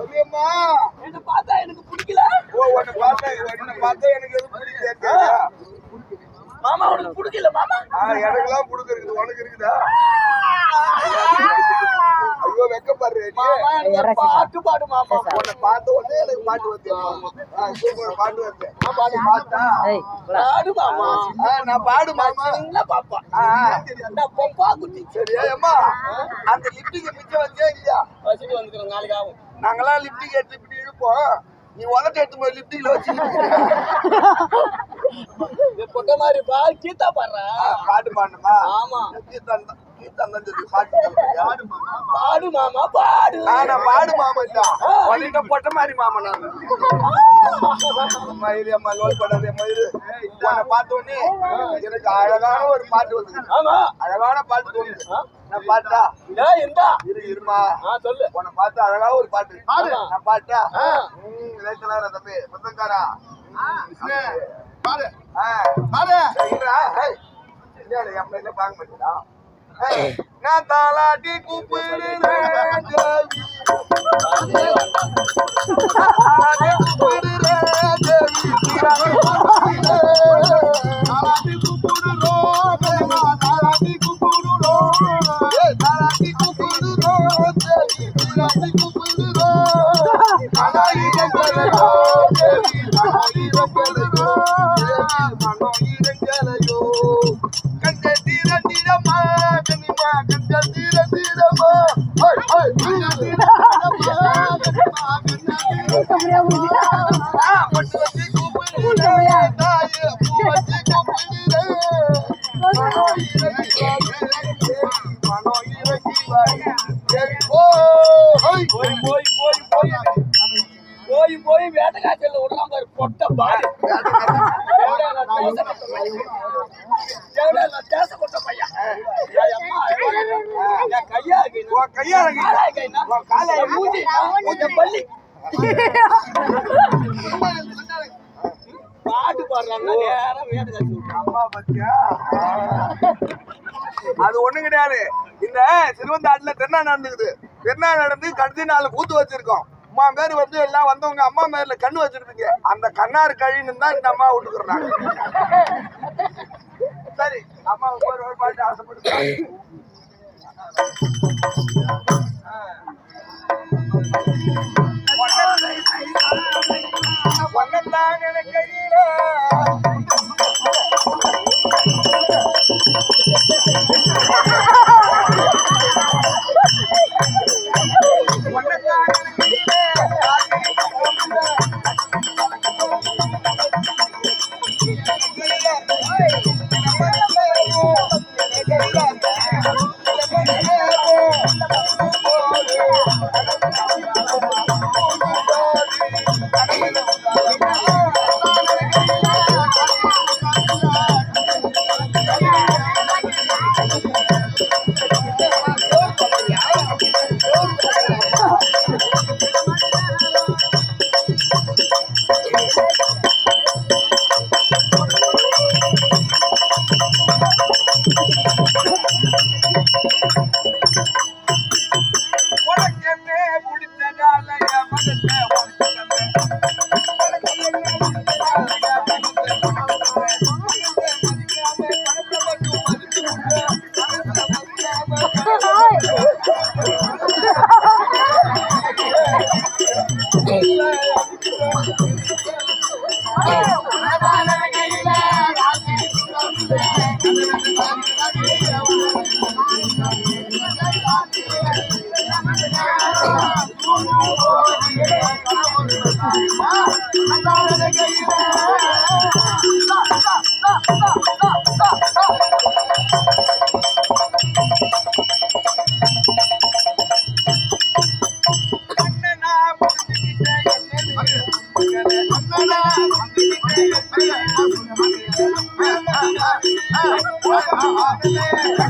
சொல்லியம்மா என்ன பார்த்தா எனக்கு பிடிக்கல. ஓ உன்னை பார்த்தா உன்னை பார்த்தா எனக்கு எதுவும் பிடிக்கல மாமா உனக்கு பிடிக்கல மாமா? ஆ எனக்கெல்லாம் பிடிக்க இருக்குது உனக்கு இருக்குதா? ஐயோ மாமா எனக்கு பாட்டு பாடு மாமா. உன்னை பார்த்த உடனே எனக்கு பாட்டு வந்து சூப்பர் பாட்டு வந்து பாட்டு? பார்த்தா பாடு. மாமா. நான் பாடு மாமா. என்ன பாப்பா. நான் பொம்பா குட்டி. சரியா அம்மா. அந்த லிப்டிக்கு மிச்சம் வச்சே இல்லையா? வச்சுட்டு வந்துக்கிறேன் நாளைக்கு ஆகும். நாங்கெல்லாம் லிப்டிக் எடுத்து இப்படி இழுப்போம். நீ உதட்ட எடுத்து போய் லிப்டிக்ல வச்சு பொட்ட மாதிரி பா கீதா பாடுறா. பாட்டு பாடணுமா? ஆமா. கீர்த்தன் பாடு மாமா? பாடு மாமா பாடு. மாமா இல்ல. பொட்ட மாதிரி மாமா நான். மயிறு அம்மா லோல் பண்ணாதே மயிறு உன்னை பார்த்த உடனே எனக்கு அழகான ஒரு பாட்டு வந்து ஆமா. அழகான பாட்டு தோணுது. நான் பாட்டா? இந்தா இரு இருமா. சொல்லு. உன்னை பார்த்து அழகா ஒரு பாட்டு. பாடு. நான் பாட்டா? இளைஞரா தம்பி. முத்தங்காரா பாரு பாரு இருடா, ஏய். இல்லையாடா, என் பிள்ளைல பார்க்க மாட்டேடா. ஏய், நான் தாலாட்டி கூப்பிடுறேன் தேவி. தாலாட்டி கூப்பிடுறேன் தேவி. போய் போய் போய் போய் போய் போய் வேட்டக்காய்ச்சல் விடலாம் பாரு பொட்ட பாடு எவ்வளோ நான் தேச கொட்ட பையன். கையா கையா மூஞ்சி, என் பல்லி. பாட்டு பாடுறாங்க. நேரம் வேட்டக்காய்ச்சல் விடுறாங்க. அம்மா பாத்தியா? அது ஒண்ணு கிடையாது. இந்த சிறுவந்தாட்டுல திருநா நடந்துக்குது. திருநா நடந்து கடைசி நாள் கூத்து வச்சிருக்கோம். அம்மா பேர் வந்து எல்லாம் வந்தவங்க அம்மா பேர்ல கண்ணு வச்சிருப்பீங்க. அந்த கண்ணாறு கழின்னு தான் இந்த அம்மா விட்டுக்குறாங்க சரி அம்மா ஒரு ஒரு பாட்டு ஆசைப்படுது. Thank you.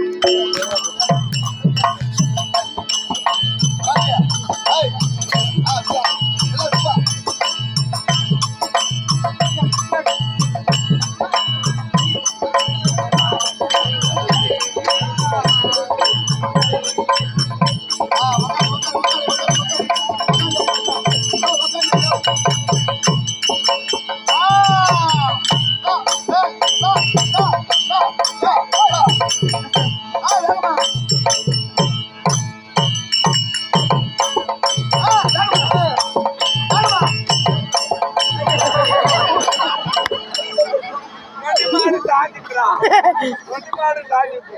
மணிமாடு சாஞ்சிட்டு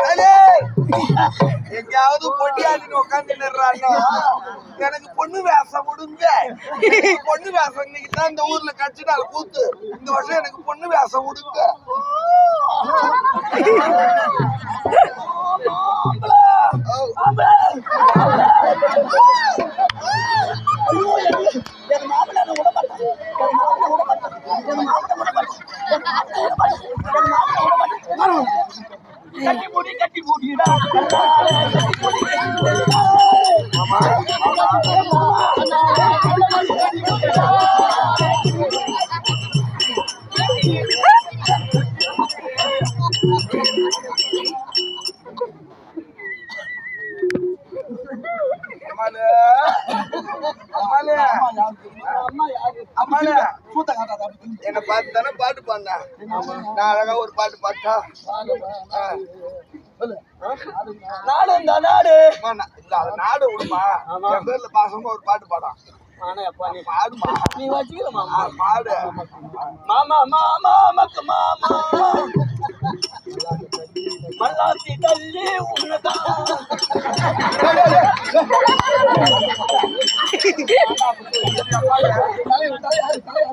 டேலே, எங்கேயாவது பொட்டியாடின்னு உட்காந்துடுறான்னா எனக்கு பொண்ணு வேஷம் விடுங்க பொண்ணு வேஷம் இன்னைக்கு தான் இந்த ஊர்ல கட்சி நாள் கூத்து. இந்த வருஷம் எனக்கு பொண்ணு வேஷம் விடுங்க கட்டி மூடி கட்டி மூடிடா. நான் அழகா ஒரு பாட்டு பாட்டா. நாடு இந்த நாடு. நாடு விடுமா? என் பேர்ல பாசமா ஒரு பாட்டு அப்பா நீ பாடுமா? நீ வச்சுக்கல ஆ, பாடு. மாமா மாமா மக்கு மாமா. மல்லாத்தி தள்ளி உன்னதான் தலைவர், தலைவர், தலைவர்.